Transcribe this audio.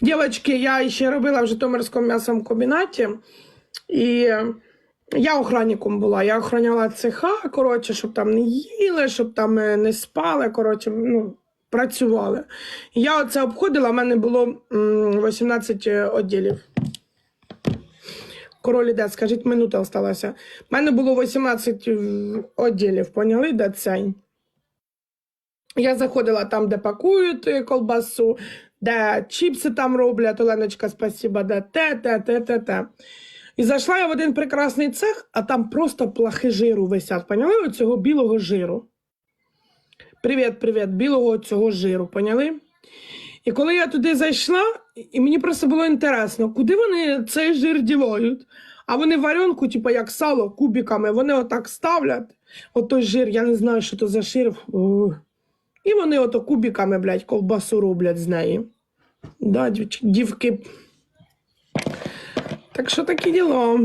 Дівчатки, я ще робила в Житомирському м'ясовому комбінаті, і я охранником була. Я охороняла цеха, коротше, щоб там не їли, щоб там е, не спали, коротше, ну, працювали. Я оце обходила, в мене було 18 відділів. Король іде, скажіть, минута осталася. У мене було 18 відділів, поняли, де цей? Я заходила там, де пакують е, колбасу, де чіпси там роблять, Оленочка, спасіба, де те, те, те, те, те. І зайшла я в один прекрасний цех, а там просто плахи жиру висять. Поняли оцього білого жиру? Привіт, привіт, білого цього жиру, поняли? І коли я туди зайшла, і мені просто було інтересно, куди вони цей жир дівають. А вони варенку, типу як сало, кубиками, вони отак ставлять. От той жир, я не знаю, що то за жир. І вони ото кубіками, блядь, ковбасу роблять з неї. Да, дівки. Так що такі діло.